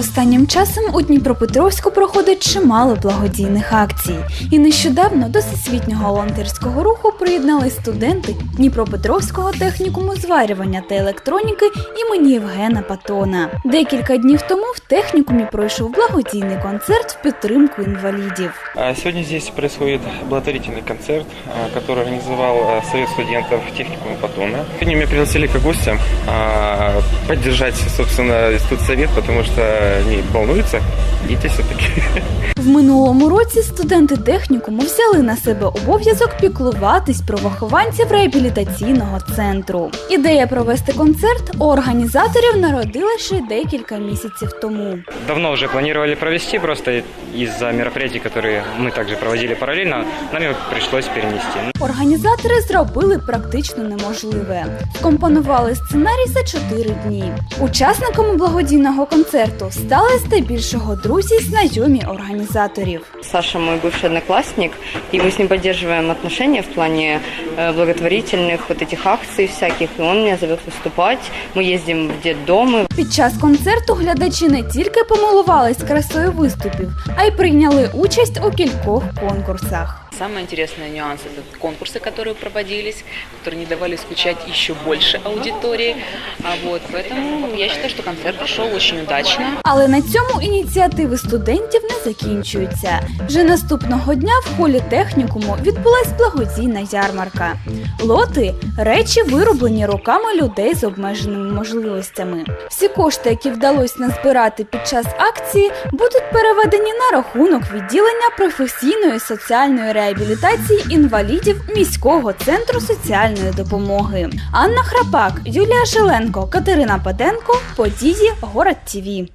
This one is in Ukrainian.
Останнім часом у Дніпропетровську проходить чимало благодійних акцій. І нещодавно до всесвітнього волонтерського руху приєднались студенти Дніпропетровського технікуму зварювання та електроніки імені Євгена Патона. Декілька днів тому в технікумі пройшов благодійний концерт в підтримку інвалідів. А Сегодня здесь происходит концерт, организовал а, Совет студентов техникума Патона. Сегодня меня пригласили как гостя поддержать, собственно, студсовет, потому что они волнуются. Дети все-таки. В минулому році студенти технікуму взяли на себе обов'язок піклуватись про вихованців реабілітаційного центру. Ідея провести концерт у організаторів народила ще декілька місяців тому. давно уже планировали провести, просто из-за мероприятий, которые мы также проводили параллельно, нам его пришлось перенести. Організатори зробили практично неможливе. Скомпонували сценарій за чотири дні. Учасниками благодійного концерту стали здебільшого друзі й знайомі організаторів. Саша мой бывший одноклассник, и мы с ним поддерживаем отношения в плане э, благотворительных вот этих акций всяких, и он меня зовет выступать. Мы ездим в детдомы, Під час концерту глядачі не тільки помилувались красою виступів, а й прийняли участь у кількох конкурсах. Самый интересный нюанс – это конкурсы, которые проводились, которые не давали скучать еще больше аудитории. А вот, поэтому я считаю, что концерт прошел очень удачно. Але на цьому ініціативи студентів не закінчуються. Вже наступного дня в холі технікуму відбулась благодійна ярмарка. Лоти речі, вироблені руками людей з обмеженими можливостями. Всі кошти, які вдалося назбирати під час акції, будуть переведені на рахунок відділення професійної соціальної реабілітації інвалідів міського центру соціальної допомоги. Анна Храпак, Юлія Шеленко, Катерина Паденко, Події, Город ТІВІ.